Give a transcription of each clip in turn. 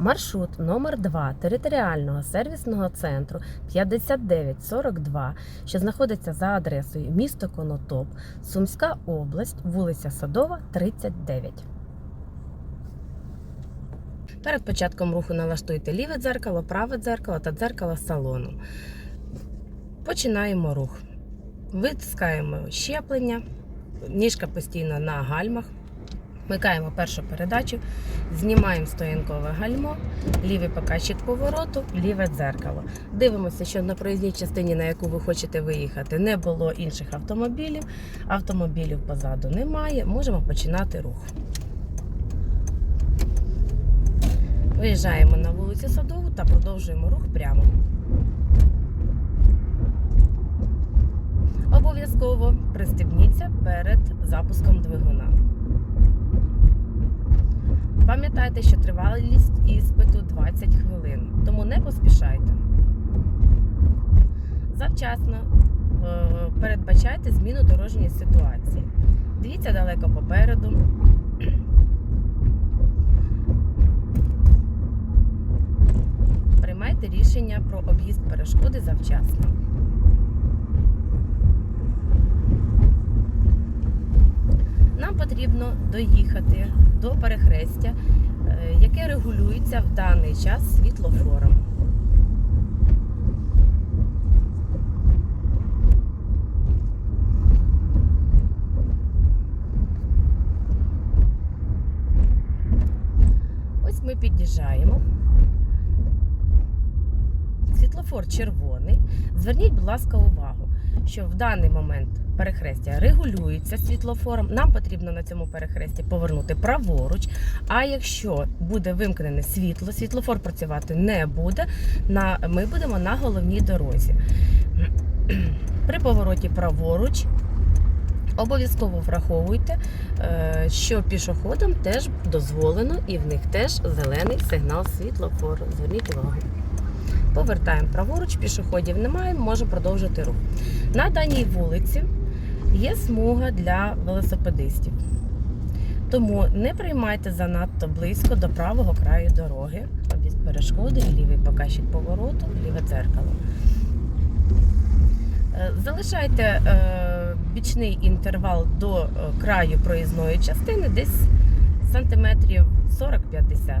Маршрут номер 2 територіального сервісного центру 5942, що знаходиться за адресою місто Конотоп, Сумська область, вулиця Садова, 39. Перед початком руху налаштуйте ліве дзеркало, праве дзеркало та дзеркало салону. Починаємо рух. Витискаємо щеплення, ніжка постійно на гальмах. Вмикаємо першу передачу, знімаємо стоянкове гальмо, лівий показчик повороту, ліве дзеркало. Дивимося, щоб на проїзній частині, на яку ви хочете виїхати, не було інших автомобілів. Автомобілів позаду немає. Можемо починати рух. Виїжджаємо на вулицю Садову та продовжуємо рух прямо. Обов'язково пристебніться перед запуском двигуна. Пам'ятайте, що тривалість іспиту 20 хвилин, тому не поспішайте. Завчасно е, передбачайте зміну дорожньої ситуації. Дивіться далеко попереду. Приймайте рішення про об'їзд перешкоди завчасно. Нам потрібно доїхати до перехрестя, е, яке регулюється в даний час світлофором. Ось ми під'їжджаємо. Світлофор червоний. Зверніть, будь ласка, увагу, що в даний момент перехрестя регулюється світлофором. Нам потрібно на цьому перехресті повернути праворуч. А якщо буде вимкнене світло, світлофор працювати не буде. На, ми будемо на головній дорозі. При повороті праворуч. Обов'язково враховуйте, е, що пішоходам теж дозволено і в них теж зелений сигнал світлофору. Зверніть увагу. Повертаємо праворуч, пішоходів немає, можемо продовжити рух. На даній вулиці є смуга для велосипедистів. Тому не приймайте занадто близько до правого краю дороги. Об'їзд перешкоди, лівий показчик повороту, ліве дзеркало. Е, Залишайте е, бічний інтервал до е, краю проїзної частини десь сантиметрів 40-50.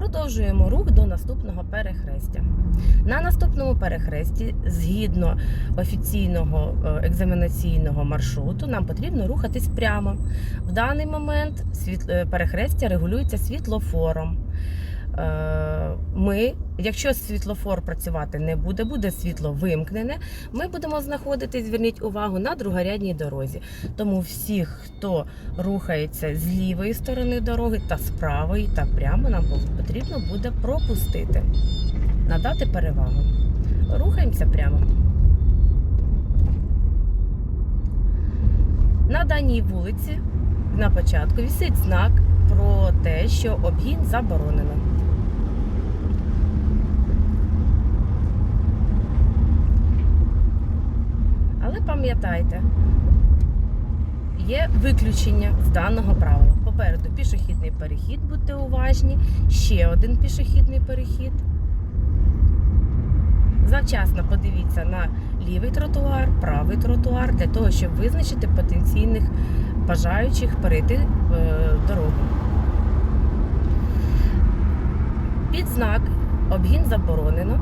Продовжуємо рух до наступного перехрестя. На наступному перехресті, згідно офіційного е, екзаменаційного маршруту, нам потрібно рухатись прямо. В даний момент е, перехрестя регулюється світлофором. Е, Ми, якщо світлофор працювати не буде, буде світло вимкнене, ми будемо знаходитись, зверніть увагу, на другорядній дорозі. Тому всіх, хто рухається з лівої сторони дороги та з правої, та прямо нам потрібно буде пропустити, надати перевагу. Рухаємося прямо. На даній вулиці на початку вісить знак про те, що обгін заборонено. Але пам'ятайте, є виключення з даного правила. Попереду пішохідний перехід, будьте уважні, ще один пішохідний перехід. Завчасно подивіться на лівий тротуар, правий тротуар для того, щоб визначити потенційних бажаючих перейти е, дорогу. Під знак обгін заборонено.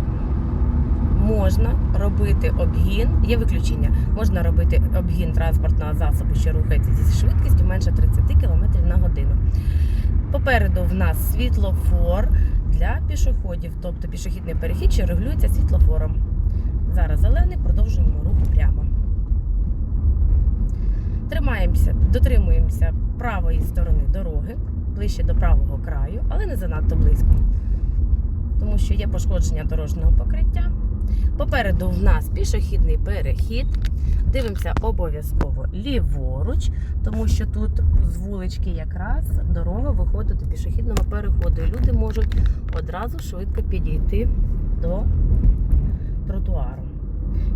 Можна робити обгін, є виключення. Можна робити обгін транспортного засобу, що рухається зі швидкістю менше 30 км на годину. Попереду в нас світлофор для пішоходів, тобто пішохідний перехід, що регулюється світлофором. Зараз зелений, продовжуємо рух прямо. Тримаємося, дотримуємося правої сторони дороги, ближче до правого краю, але не занадто близько. Тому що є пошкодження дорожнього покриття. Попереду в нас пішохідний перехід. Дивимося обов'язково ліворуч, тому що тут з вулички якраз дорога виходить до пішохідного переходу. І люди можуть одразу швидко підійти до.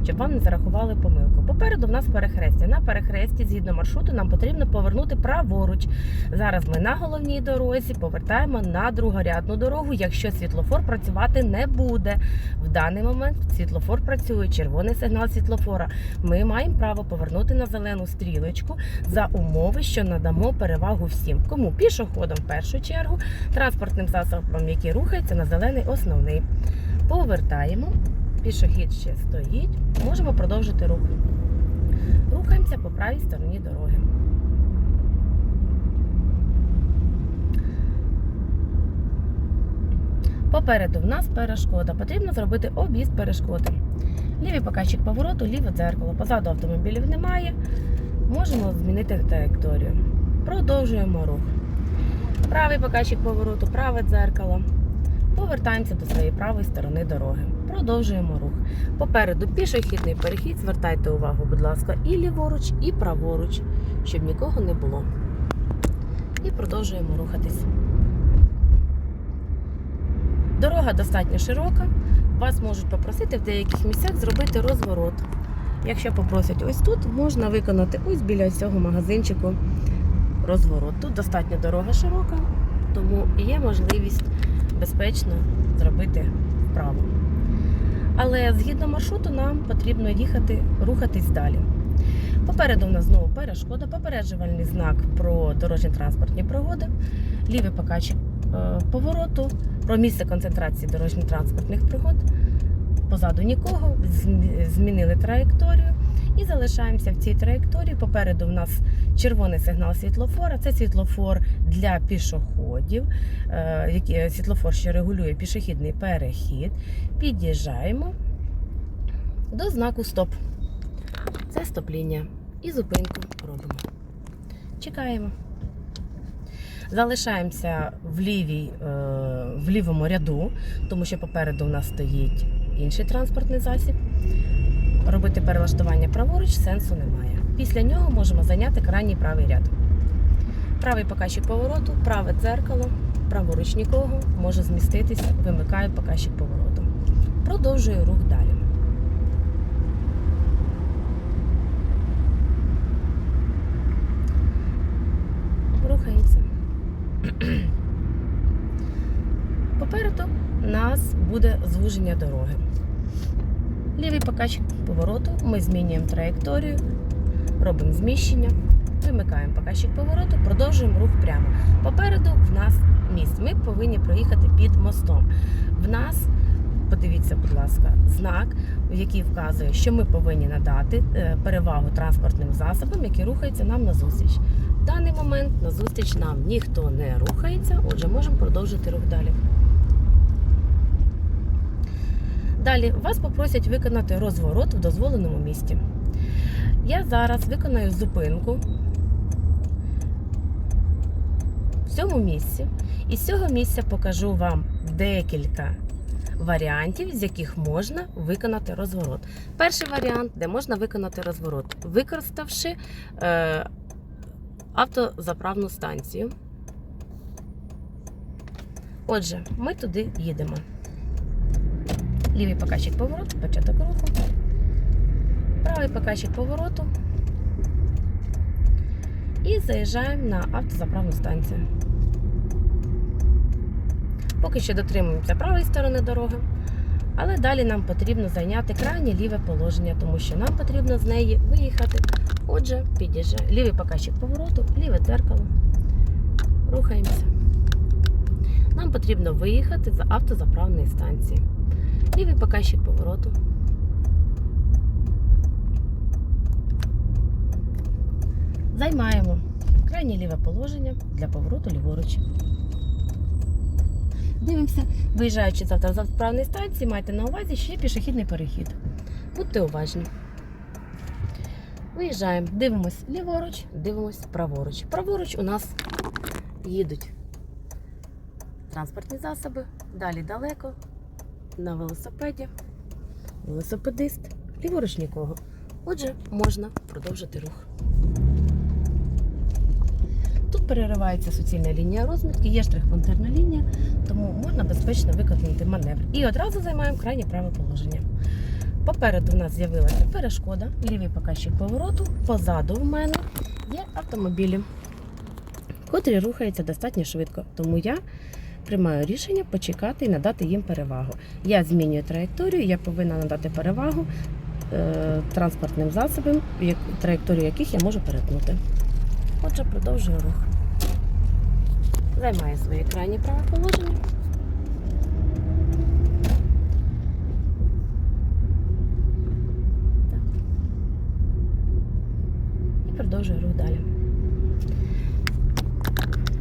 Щоб вам не зарахували помилку. Попереду в нас перехрестя. На перехресті, згідно маршруту, нам потрібно повернути праворуч. Зараз ми на головній дорозі повертаємо на другорядну дорогу, якщо світлофор працювати не буде. В даний момент світлофор працює, червоний сигнал світлофора. Ми маємо право повернути на зелену стрілочку за умови, що надамо перевагу всім. Кому пішоходам в першу чергу, транспортним засобам, які рухаються на зелений основний. Повертаємо. Пішохід ще стоїть. Можемо продовжити рух. Рухаємося по правій стороні дороги. Попереду в нас перешкода. Потрібно зробити об'їзд перешкоди. Лівий покажчик повороту, ліве дзеркало. Позаду автомобілів немає. Можемо змінити траєкторію. Продовжуємо рух. Правий покажчик повороту, праве дзеркало. Повертаємося до своєї правої сторони дороги. Продовжуємо рух. Попереду пішохідний перехід. Звертайте увагу, будь ласка, і ліворуч, і праворуч, щоб нікого не було. І продовжуємо рухатись. Дорога достатньо широка. Вас можуть попросити в деяких місцях зробити розворот. Якщо попросять ось тут, можна виконати ось біля цього магазинчику розворот. Тут достатньо дорога широка, тому є можливість безпечно зробити вправо. Але згідно маршруту нам потрібно їхати, рухатись далі. Попереду в нас знову перешкода, попереджувальний знак про дорожньо-транспортні пригоди, лівий покачик е, повороту, про місце концентрації дорожньо-транспортних пригод. Позаду нікого, змінили траєкторію і залишаємося в цій траєкторії. Попереду в нас червоний сигнал світлофора. Це світлофор для пішоходів, е, світлофор, що регулює пішохідний перехід. Під'їжджаємо до знаку стоп. Це стоп-лінія. І зупинку робимо. Чекаємо. Залишаємося в, лівій, е, в лівому ряду, тому що попереду в нас стоїть інший транспортний засіб. Робити перелаштування праворуч сенсу немає. Після нього можемо зайняти крайній правий ряд. Правий покажчик повороту, праве дзеркало, праворуч нікого, може зміститися, вимикаю покажчик повороту. Продовжую рух далі. Рухаємося. Попереду нас буде звуження дороги. Лівий покачик повороту, ми змінюємо траєкторію, робимо зміщення, вимикаємо покачик повороту, продовжуємо рух прямо. Попереду в нас міст. Ми повинні проїхати під мостом. В нас, подивіться, будь ласка, знак, який вказує, що ми повинні надати е, перевагу транспортним засобам, які рухаються нам назустріч. В даний момент назустріч нам ніхто не рухається, отже, можемо продовжити рух далі. Далі вас попросять виконати розворот в дозволеному місці. Я зараз виконаю зупинку в цьому місці. І з цього місця покажу вам декілька варіантів, з яких можна виконати розворот. Перший варіант, де можна виконати розворот, використавши е, автозаправну станцію. Отже, ми туди їдемо. Лівий покажчик повороту, початок руху. Правий покажчик повороту. І заїжджаємо на автозаправну станцію. Поки що дотримуємося правої сторони дороги, але далі нам потрібно зайняти крайнє ліве положення, тому що нам потрібно з неї виїхати. Отже, під'їжджаємо. Лівий покажчик повороту, ліве дзеркало. Рухаємося. Нам потрібно виїхати з автозаправної станції. Лівий покажчик повороту. Займаємо крайнє ліве положення для повороту ліворуч. Дивимося, виїжджаючи завтра з автозаправної станції, майте на увазі ще пішохідний перехід. Будьте уважні. Виїжджаємо, дивимось ліворуч, дивимось праворуч. Праворуч у нас їдуть транспортні засоби, далі далеко, на велосипеді, велосипедист, ліворуч нікого. Отже, можна продовжити рух. Тут переривається суцільна лінія розмітки, є штрих-пунктирна лінія, тому можна безпечно виконати маневр. І одразу займаємо крайнє праве положення. Попереду у нас з'явилася перешкода, лівий показчик повороту. Позаду в мене є автомобілі, котрі рухаються достатньо швидко. Тому я приймаю рішення почекати і надати їм перевагу. Я змінюю траєкторію, я повинна надати перевагу е, транспортним засобам, траєкторію яких я можу перетнути. Отже, продовжую рух. Займаю своє крайнє праве положення. І продовжую рух далі.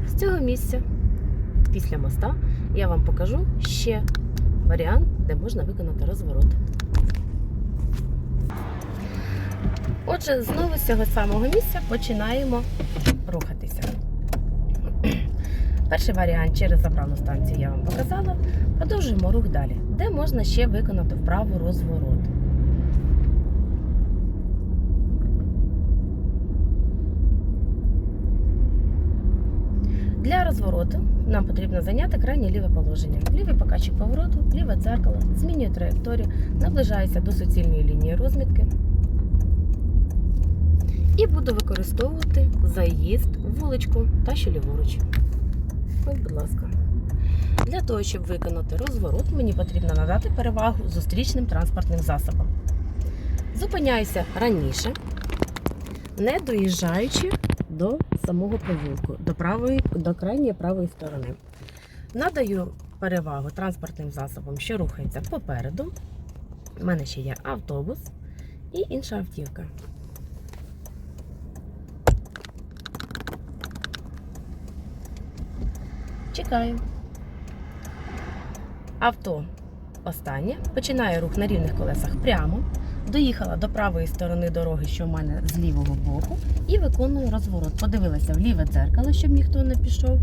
З цього місця, після моста, я вам покажу ще варіант, де можна виконати розворот. Отже, знову з цього самого місця починаємо рухатися. Перший варіант через заправну станцію я вам показала. Продовжуємо рух далі, де можна ще виконати вправу розворот. Для розвороту нам потрібно зайняти крайнє ліве положення. Лівий покачик повороту, ліве дзеркало, змінюю траєкторію, наближаюся до суцільної лінії розмітки. І буду використовувати заїзд, вуличку та що ліворуч. Ось, будь ласка. Для того, щоб виконати розворот, мені потрібно надати перевагу зустрічним транспортним засобам. Зупиняюся раніше, не доїжджаючи до самого провулку, до, правої, до крайньої правої сторони. Надаю перевагу транспортним засобам, що рухається попереду. У мене ще є автобус і інша автівка. Чекаю. Авто останнє. Починаю рух на рівних колесах прямо. Доїхала до правої сторони дороги, що в мене з лівого боку, і виконую розворот. Подивилася в ліве дзеркало, щоб ніхто не пішов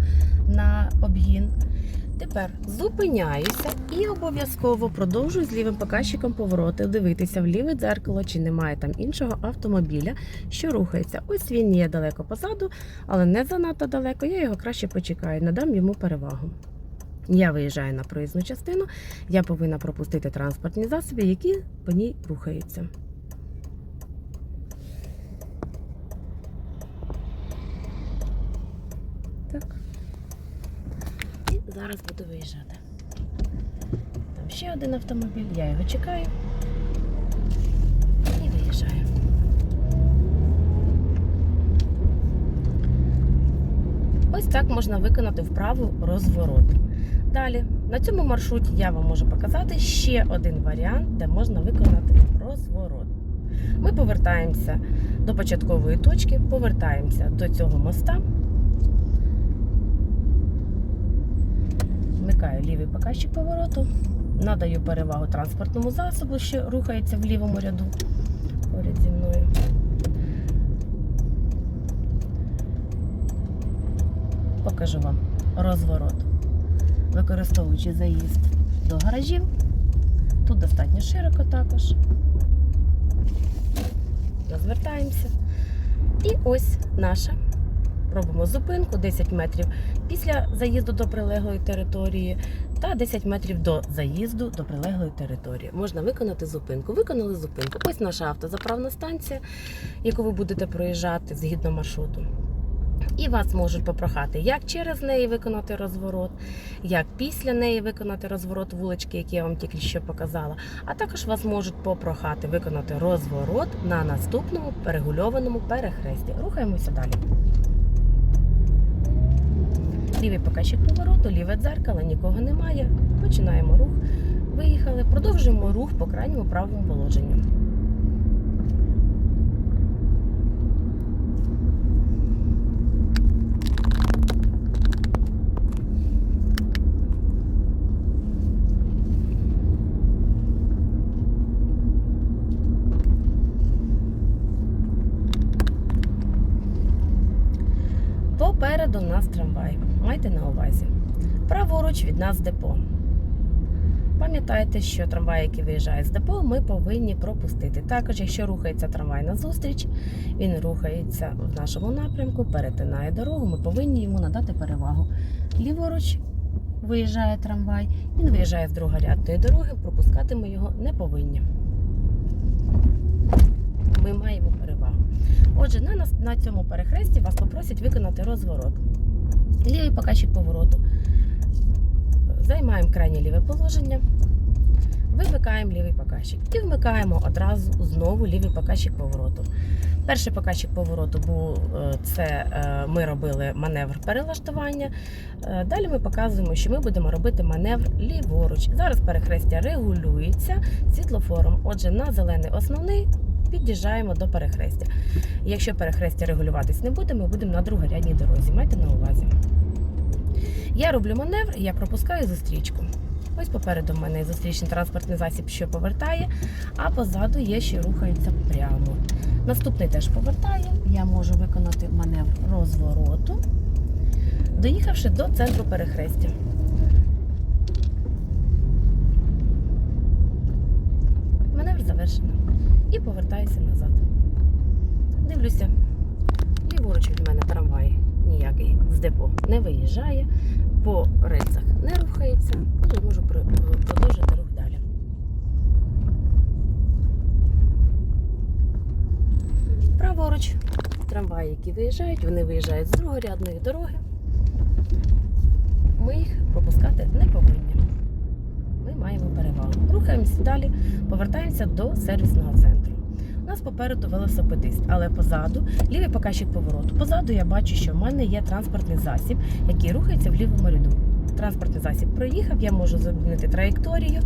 на обгін. Тепер зупиняюся і обов'язково продовжую з лівим показчиком повороти, дивитися в ліве дзеркало, чи немає там іншого автомобіля, що рухається. Ось він є далеко позаду, але не занадто далеко. Я його краще почекаю, надам йому перевагу. Я виїжджаю на проїзну частину, я повинна пропустити транспортні засоби, які по ній рухаються. Так. І зараз буду виїжджати. Там ще один автомобіль, я його чекаю і виїжджаю. Ось так можна виконати вправу розворот. Далі, на цьому маршруті я вам можу показати ще один варіант, де можна виконати розворот. Ми повертаємося до початкової точки, повертаємося до цього моста. Вмикаю лівий показчик повороту, надаю перевагу транспортному засобу, що рухається в лівому ряду поряд зі мною. Покажу вам розворот використовуючи заїзд до гаражів. Тут достатньо широко також. Розвертаємося. І ось наша. Робимо зупинку 10 метрів після заїзду до прилеглої території та 10 метрів до заїзду до прилеглої території. Можна виконати зупинку. Виконали зупинку. Ось наша автозаправна станція, яку ви будете проїжджати згідно маршруту. І вас можуть попрохати, як через неї виконати розворот, як після неї виконати розворот вулички, які я вам тільки що показала. А також вас можуть попрохати виконати розворот на наступному перегульованому перехресті. Рухаємося далі. Лівий покажчик повороту, ліве дзеркало, нікого немає. Починаємо рух. Виїхали, продовжуємо рух по крайньому правому положенню. Попереду нас трамвай. Майте на увазі. Праворуч від нас депо. Пам'ятайте, що трамвай, який виїжджає з депо, ми повинні пропустити. Також, якщо рухається трамвай назустріч, він рухається в нашому напрямку, перетинає дорогу, ми повинні йому надати перевагу. Ліворуч виїжджає трамвай, він виїжджає з другорядної дороги, пропускати ми його не повинні. ми маємо перевагу. Отже, на, на цьому перехресті вас попросять виконати розворот. Лівий показчик повороту. Займаємо крайнє ліве положення. Вимикаємо лівий показчик і вмикаємо одразу знову лівий показчик повороту. Перший показчик повороту був е, це е, ми робили маневр перелаштування. Е, Далі ми показуємо, що ми будемо робити маневр ліворуч. Зараз перехрестя регулюється світлофором. Отже, на зелений основний під'їжджаємо до перехрестя. Якщо перехрестя регулюватись не буде, ми будемо на другорядній дорозі. Майте на увазі. Я роблю маневр, я пропускаю зустрічку. Ось попереду в мене зустрічний транспортний засіб, що повертає, а позаду є, що рухається прямо. Наступний теж повертає. Я можу виконати маневр розвороту, доїхавши до центру перехрестя. Маневр завершено. І повертаюся назад. Дивлюся, ліворуч від мене трамвай ніякий з депо не виїжджає, по рельсах не рухається, отже можу продовжити рух далі. Праворуч трамваї, які виїжджають, вони виїжджають з другорядної дороги. Ми їх пропускати не повинні. Ми. Рухаємося далі, повертаємося до сервісного центру. У нас попереду велосипедист, але позаду лівий показчик повороту. Позаду я бачу, що в мене є транспортний засіб, який рухається в лівому ряду. Транспортний засіб проїхав, я можу змінити траєкторію.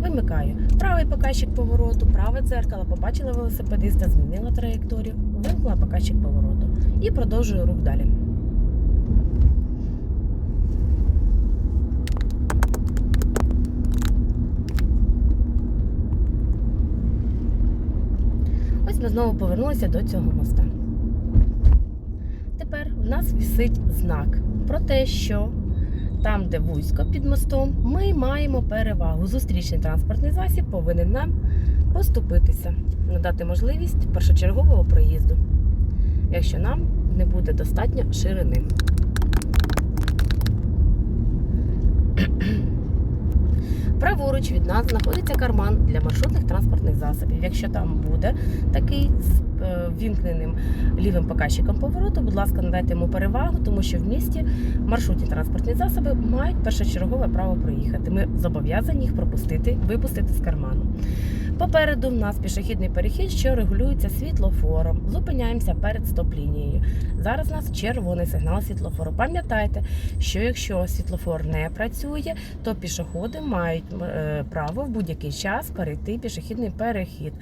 Вимикаю правий показчик повороту, праве дзеркало, побачила велосипедиста, змінила траєкторію, вимкнула показчик повороту і продовжую рух далі. Ось ми знову повернулися до цього моста. Тепер в нас висить знак про те, що там, де вузько під мостом, ми маємо перевагу. Зустрічний транспортний засіб повинен нам поступитися, надати можливість першочергового проїзду, якщо нам не буде достатньо ширини. Праворуч від нас знаходиться карман для маршрутних транспортних засобів. Якщо там буде такий з вімкненим лівим показчиком повороту, будь ласка, надайте йому перевагу, тому що в місті маршрутні транспортні засоби мають першочергове право проїхати. Ми зобов'язані їх пропустити, випустити з карману. Попереду в нас пішохідний перехід, що регулюється світлофором. Зупиняємося перед стоп-лінією. Зараз у нас червоний сигнал світлофору. Пам'ятайте, що якщо світлофор не працює, то пішоходи мають е, право в будь-який час перейти пішохідний перехід.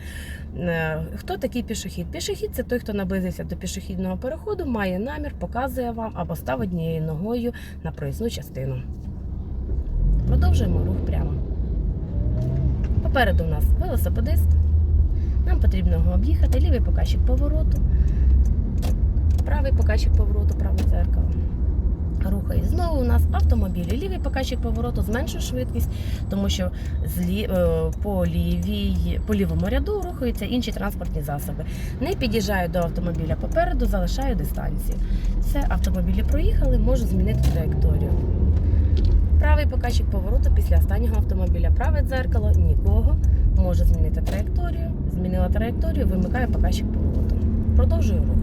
Е, Хто такий пішохід? Пішохід це той, хто наблизився до пішохідного переходу, має намір, показує вам або став однією ногою на проїзну частину. Продовжуємо рух прямо. Попереду в нас велосипедист. Нам потрібно його об'їхати. Лівий показчик повороту, правий показчик повороту, праве дзеркало. Рухає. Знову у нас автомобілі. Лівий показчик повороту зменшує швидкість, тому що злі, е, по, лівій, по лівому ряду рухаються інші транспортні засоби. Не під'їжджаю до автомобіля попереду, залишаю дистанцію. Все, автомобілі проїхали, можу змінити траєкторію. Правий показчик повороту після останнього автомобіля. Праве дзеркало нікого. Можу змінити траєкторію. Змінила траєкторію, вимикаю показчик повороту. Продовжую рух.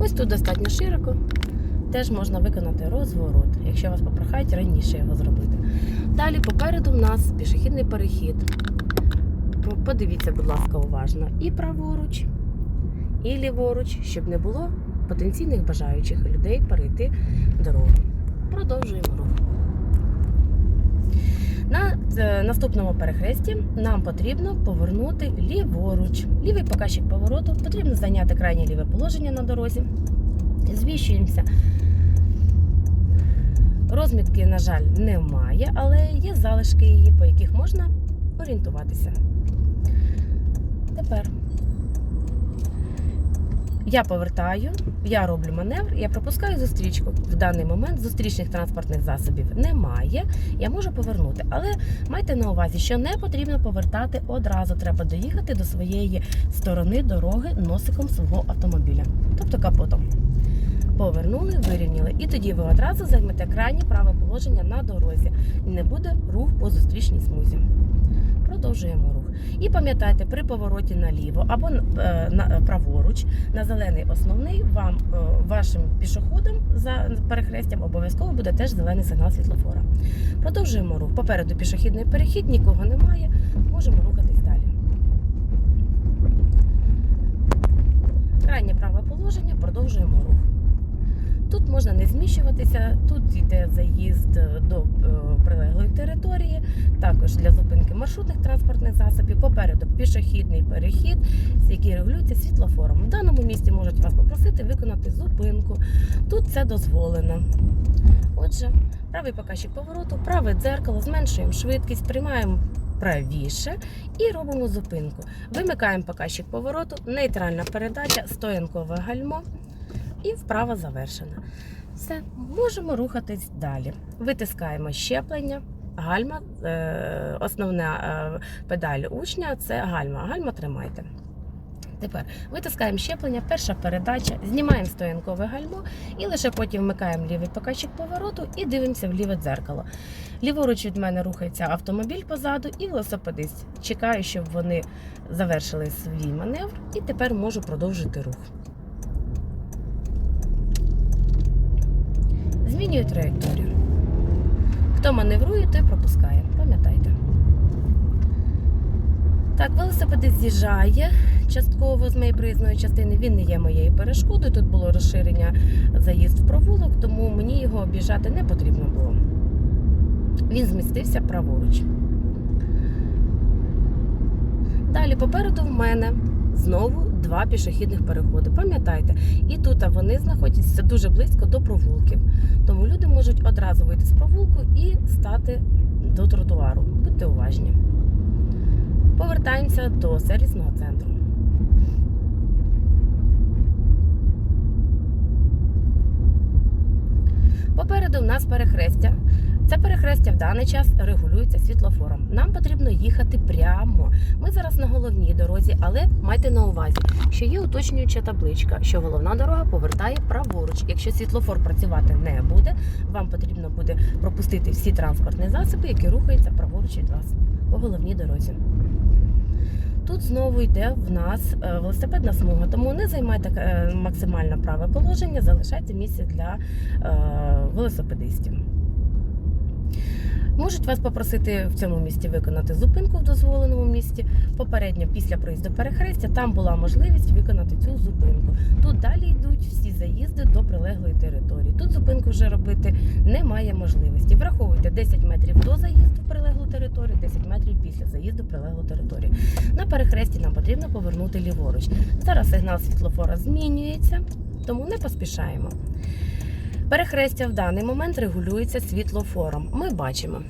Ось тут достатньо широко. Теж можна виконати розворот, якщо вас попрохають раніше його зробити. Далі попереду в нас пішохідний перехід. Подивіться, будь ласка, уважно. І праворуч, і ліворуч, щоб не було потенційних бажаючих людей перейти дорогу. Продовжуємо рух. На е, наступному перехресті нам потрібно повернути ліворуч. Лівий показчик повороту потрібно зайняти крайнє ліве положення на дорозі. Звіщуємося. Розмітки, на жаль, немає, але є залишки її, по яких можна орієнтуватися. Тепер я повертаю, я роблю маневр, я пропускаю зустрічку. В даний момент зустрічних транспортних засобів немає. Я можу повернути, але майте на увазі, що не потрібно повертати одразу. Треба доїхати до своєї сторони дороги носиком свого автомобіля, тобто капотом. Повернули, вирівняли, і тоді ви одразу займете крайнє праве положення на дорозі. не буде рух по зустрічній смузі. Продовжуємо рух. І пам'ятайте, при повороті наліво або е, на е, праворуч на зелений основний вам е, вашим пішоходам за перехрестям обов'язково буде теж зелений сигнал світлофора. Продовжуємо рух. Попереду пішохідний перехід, нікого немає. Можемо рухатись далі. Крайнє праве положення, продовжуємо рух. Тут можна не зміщуватися, тут йде заїзд до прилеглої території, також для зупинки маршрутних транспортних засобів. Попереду пішохідний перехід, який регулюється світлофором. В даному місці можуть вас попросити виконати зупинку. Тут це дозволено. Отже, правий показчик повороту, праве дзеркало, зменшуємо швидкість, приймаємо правіше і робимо зупинку. Вимикаємо показчик повороту, нейтральна передача, стоянкове гальмо і вправа завершена. Все, можемо рухатись далі. Витискаємо щеплення. Гальма, е, основна е, педаль учня це гальма. Гальма тримайте. Тепер витискаємо щеплення, перша передача, знімаємо стоянкове гальмо і лише потім вмикаємо лівий покачик повороту і дивимося в ліве дзеркало. Ліворуч від мене рухається автомобіль позаду і велосипедист. Чекаю, щоб вони завершили свій маневр, і тепер можу продовжити рух. Змінюю траєкторію. Хто маневрує, той пропускає. Пам'ятайте. Так, велосипедист з'їжджає частково з моєї проїзної частини. Він не є моєю перешкодою. Тут було розширення заїзд в провулок, тому мені його об'їжджати не потрібно було. Він змістився праворуч. Далі попереду в мене знову два пішохідних переходи. Пам'ятайте, і тут вони знаходяться дуже близько до провулків. Тому люди можуть одразу вийти з провулку і стати до тротуару. Будьте уважні. Повертаємося до сервісного центру. Попереду в нас перехрестя. Це перехрестя в даний час регулюється світлофором. Нам потрібно їхати прямо. Ми зараз на головній дорозі, але майте на увазі, що є уточнююча табличка, що головна дорога повертає праворуч. Якщо світлофор працювати не буде, вам потрібно буде пропустити всі транспортні засоби, які рухаються праворуч від вас по головній дорозі. Тут знову йде в нас е, велосипедна смуга, тому не займайте е, максимально праве положення, залишайте місце для е, велосипедистів. Можуть вас попросити в цьому місці виконати зупинку в дозволеному місці. Попередньо після проїзду перехрестя там була можливість виконати цю зупинку. Тут далі йдуть всі заїзди до прилеглої території. Тут зупинку вже робити немає можливості. Враховуйте 10 метрів до заїзду в прилеглу територію, 10 метрів після заїзду в прилеглу територію. На перехресті нам потрібно повернути ліворуч. Зараз сигнал світлофора змінюється, тому не поспішаємо. Перехрестя в даний момент регулюється світлофором. Ми бачимо.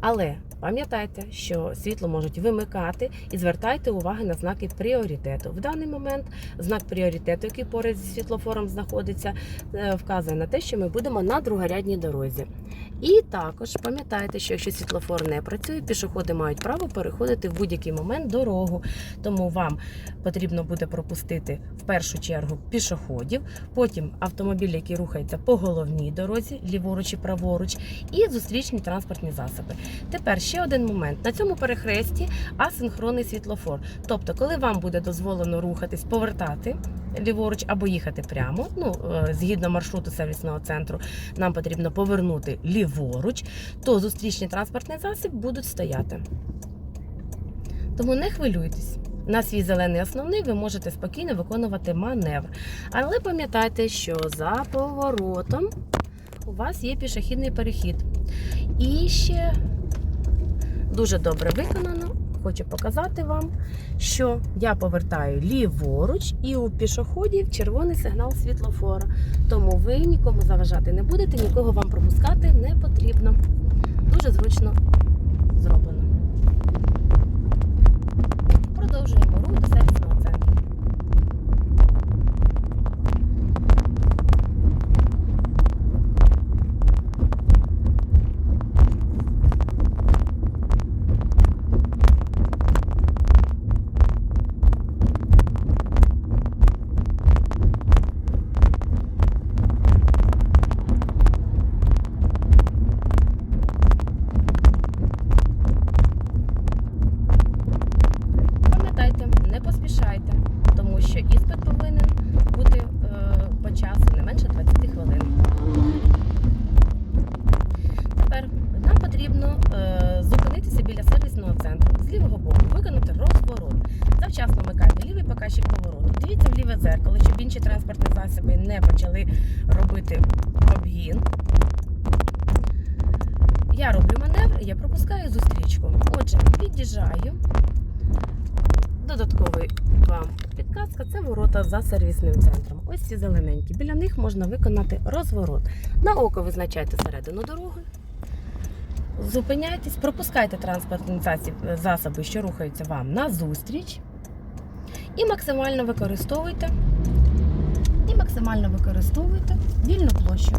Але пам'ятайте, що світло можуть вимикати і звертайте увагу на знаки пріоритету. В даний момент знак пріоритету, який поряд зі світлофором знаходиться, е, вказує на те, що ми будемо на другорядній дорозі. І також пам'ятайте, що якщо світлофор не працює, пішоходи мають право переходити в будь-який момент дорогу. Тому вам потрібно буде пропустити в першу чергу пішоходів, потім автомобіль, який рухається по головній дорозі, ліворуч і праворуч, і зустрічні транспортні засоби. Тепер ще один момент: на цьому перехресті асинхронний світлофор. Тобто, коли вам буде дозволено рухатись, повертати ліворуч або їхати прямо, ну е, згідно маршруту сервісного центру, нам потрібно повернути ліворуч, то зустрічні транспортні засоби будуть стояти. Тому не хвилюйтесь. На свій зелений основний ви можете спокійно виконувати маневр. Але пам'ятайте, що за поворотом у вас є пішохідний перехід. І ще дуже добре виконано. Хочу показати вам, що я повертаю ліворуч, і у пішоходів червоний сигнал світлофора. Тому ви нікому заважати не будете, нікого вам пропускати не потрібно. Дуже зручно зроблено. Продовжуємо рух засоби не почали робити обгін. Я роблю маневр, я пропускаю зустрічку. Отже, під'їжджаю. Додатковий вам підказка це ворота за сервісним центром. Ось ці зелененькі. Біля них можна виконати розворот. На око визначайте середину дороги. Зупиняйтесь, пропускайте транспортні засоби, що рухаються вам на зустріч. І максимально використовуйте. І максимально використовуйте вільну площу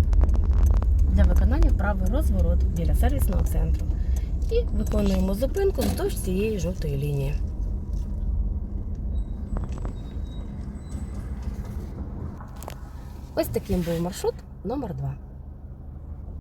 для виконання вправи розворот біля сервісного центру. І виконуємо зупинку вздовж цієї жовтої лінії. Ось таким був маршрут номер 2